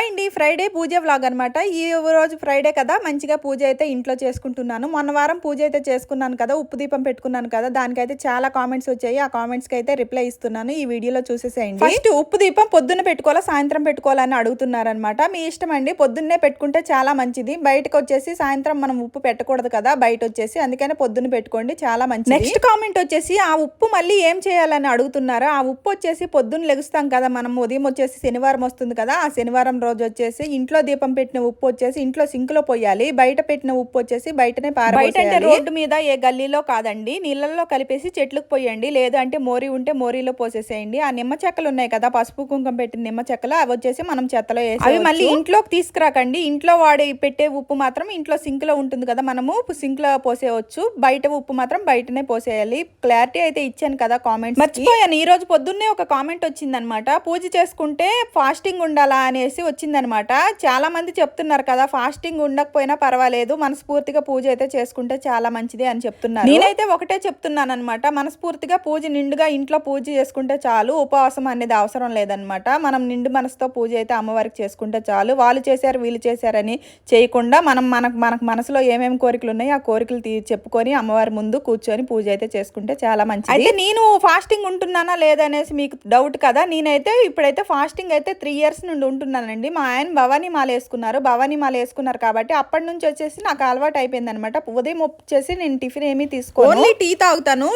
Hi అండి. Friday పూజ vlog అనమాట ఈ రోజు ఫ్రైడే కదా. మంచిగా పూజ అయితే ఇంట్లో చేసుకుంటున్నాను. మొన్న వారం పూజ అయితే చేసుకున్నాను కదా. ఉప్పు దీపం పెట్టుకున్నాను కదా. దానికైతే చాలా కామెంట్స్ వచ్చాయి. ఆ కామెంట్స్కి అయితే రిప్లై ఇస్తున్నాను. ఈ వీడియోలో చూసేసేయండి. ఫస్ట్ ఉప్పు దీపం పొద్దున్న పెట్టుకోవాలా? సాయంత్రం పెట్టుకోవాలని అడుగుతున్నారనమాట మీ ఇష్టం అండి. పొద్దున్నే పెట్టుకుంటే చాలా మంచిది. బయటకు వచ్చేసి సాయంత్రం మనం ఉప్పు పెట్టకూడదు కదా. బయట వచ్చేసి అందుకనే పొద్దున్న పెట్టుకోండి. చాలా మంచిది. నెక్స్ట్ కామెంట్ వచ్చేసి ఆ ఉప్పు మళ్ళీ ఏం చేయాలని అడుగుతున్నారు? ఆ ఉప్పు వచ్చేసి పొద్దున్న లెగుస్తాం కదా. మనం ఉదయం వచ్చేసి శనివారం వస్తుంది కదా. ఆ శనివారం రోజు వచ్చేసి ఇంట్లో దీపం పెట్టిన ఉప్పు వచ్చేసి ఇంట్లో సింక్లో పోయాలి. బయట పెట్టిన ఉప్పు వచ్చేసి బయటనే బయట అంటే రోడ్డు మీద ఏ గల్లీలో కాదండి. నీళ్ళల్లో కలిపేసి చెట్లకు పోయండి. లేదు అంటే మోరి ఉంటే మోరీలో పోసేసేయండి. ఆ నిమ్మ చెక్కలు ఉన్నాయి కదా పసుపు కుంకుమ పెట్టిన నిమ్మ చెక్కలు అవి వచ్చేసి మనం చెత్తలో వేసి అవి మళ్ళీ ఇంట్లోకి తీసుకురాకండి. ఇంట్లో వాడి పెట్టే ఉప్పు మాత్రం ఇంట్లో సింక్లో ఉంటుంది కదా మనము సింక్లో పోసేయవచ్చు బయట ఉప్పు మాత్రం బయటనే పోసేయాలి. క్లారిటీ అయితే ఇచ్చాను కదా కామెంట్ మర్చిపోయాను. ఈ రోజు పొద్దున్నే ఒక కామెంట్ వచ్చిందనమాట. పూజ చేసుకుంటే ఫాస్టింగ్ ఉండాలా అనేసి వచ్చిందనమాట. చాలా మంది చెప్తున్నారు కదా ఫాస్టింగ్ ఉండకపోయినా పర్వాలేదు మనస్ఫూర్తిగా పూజ అయితే చేసుకుంటే చాలా మంచిది అని చెప్తున్నారు. నేనైతే ఒకటే చెప్తున్నాను అనమాట మనస్ఫూర్తిగా పూజ నిండుగా ఇంట్లో పూజ చేసుకుంటే చాలు ఉపవాసం అనేది అవసరం లేదనమాట. మనం నిండు మనసుతో పూజ అయితే అమ్మవారికి చేసుకుంటే చాలు. వాళ్ళు చేశారు వీళ్ళు చేశారని చేయకుండా మనం మనకు మనకు మనసులో ఏమేమి కోరికలు ఉన్నాయి ఆ కోరికలు తీ చెప్పుకొని అమ్మవారి ముందు కూర్చొని పూజ అయితే చేసుకుంటే చాలా మంచిది. అయితే నేను ఫాస్టింగ్ ఉంటున్నానా లేదనేసి మీకు డౌట్ కదా? నేనైతే ఇప్పుడైతే ఫాస్టింగ్ అయితే త్రీ ఇయర్స్ నుండి ఉంటున్నానండి. మా ఆయన భవానీ మాల వేసుకున్నారు. భవానీ మాల వేసుకున్నారు కాబట్టి అప్పటి నుంచి వచ్చేసి నాకు అలవాటు అయిపోయింది అనమాట ఉదయం వచ్చేసి నేను టిఫిన్ ఏమీ తీసుకో ఓన్లీ టీ తాగుతాను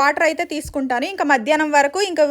వాటర్ అయితే తీసుకుంటాను. ఇంకా మధ్యాహ్నం వరకు ఇంకా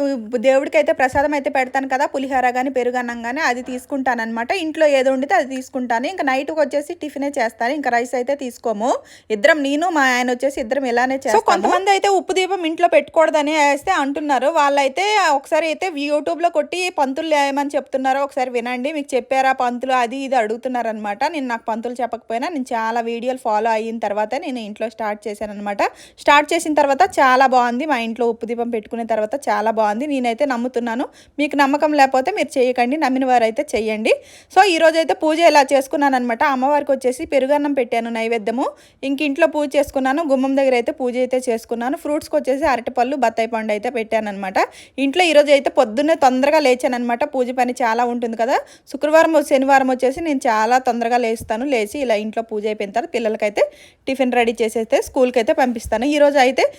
దేవుడికి అయితే ప్రసాదం అయితే పెడతాను కదా పులిహోర కానీ పెరుగన్నం కానీ అది తీసుకుంటాను అనమాట ఇంట్లో ఏదో ఉండితే అది తీసుకుంటాను. ఇంకా నైట్కి వచ్చేసి టిఫినే చేస్తాను. ఇంకా రైస్ అయితే తీసుకోము. ఇద్దరం నేను మా ఆయన వచ్చేసి ఇద్దరం ఇలానే చేస్తాం కొంతమంది అయితే ఉప్పు దీపం ఇంట్లో పెట్టకూడదని వేస్తే అంటున్నారు. వాళ్ళైతే ఒకసారి అయితే యూట్యూబ్లో కొట్టి పంతులు ఏమని చెప్తున్నారో. ఒకసారి వినండి. మీకు చెప్పారా పంతులు అది ఇది అడుగుతున్నారనమాట నేను నాకు పంతులు చెప్పకపోయినా నేను చాలా వీడియోలు ఫాలో అయిన తర్వాత నేను ఇంట్లో స్టార్ట్ చేశాను అనమాట స్టార్ట్ చేసిన తర్వాత చాలా బాగుంది. మా ఇంట్లో ఉప్పు దీపం పెట్టుకున్న తర్వాత చాలా బాగుంది. నేనైతే నమ్ముతున్నాను. మీకు నమ్మకం లేకపోతే మీరు చేయకండి. నమ్మిన వారైతే అయితే చెయ్యండి. సో ఈ అయితే పూజ ఇలా చేసుకున్నాను అనమాట అమ్మవారికి వచ్చేసి పెరుగన్నం పెట్టాను నైవేద్యము. ఇంక ఇంట్లో పూజ చేసుకున్నాను. గుమ్మం దగ్గర అయితే పూజ అయితే చేసుకున్నాను. ఫ్రూట్స్కి వచ్చేసి అరటిపళ్ళు బత్తాయి పండు అయితే పెట్టాను అనమాట ఇంట్లో ఈరోజు అయితే పొద్దున్నే తొందరగా లేచాను అనమాట పూజ పని చాలా ఉంటుంది కదా. శుక్రవారం శనివారం వచ్చేసి నేను చాలా తొందరగా లేస్తాను. లేచి ఇలా ఇంట్లో పూజ అయిపోయిన తర్వాత పిల్లలకైతే టిఫిన్ రెడీ చేసేస్తే స్కూల్కి అయితే పంపిస్తాను ఈరోజు అయితే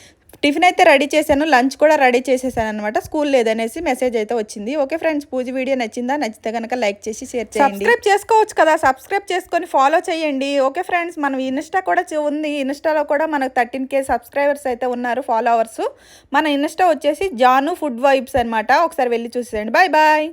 టిఫిన్ అయితే రెడీ చేశాను. లంచ్ కూడా రెడీ చేసేసాను అనమాట స్కూల్ లేదనేసి మెసేజ్ అయితే వచ్చింది. ఓకే ఫ్రెండ్స్ పూజ వీడియో నచ్చిందా? నచ్చితే కనుక లైక్ చేసి షేర్ చేయండి. సబ్స్క్రైబ్ చేసుకోవచ్చు కదా. సబ్స్క్రైబ్ చేసుకొని ఫాలో చేయండి. ఓకే ఫ్రెండ్స్ మనం ఇన్స్టా కూడా చూ- ఉంది. ఇన్స్టాలో కూడా మనకు థర్టీన్ కే సబ్స్క్రైబర్స్ అయితే ఉన్నారు ఫాలోవర్స్. మన ఇన్స్టా వచ్చేసి జాను ఫుడ్ వైబ్స్ అనమాట ఒకసారి వెళ్ళి చూసేయండి. Bye bye.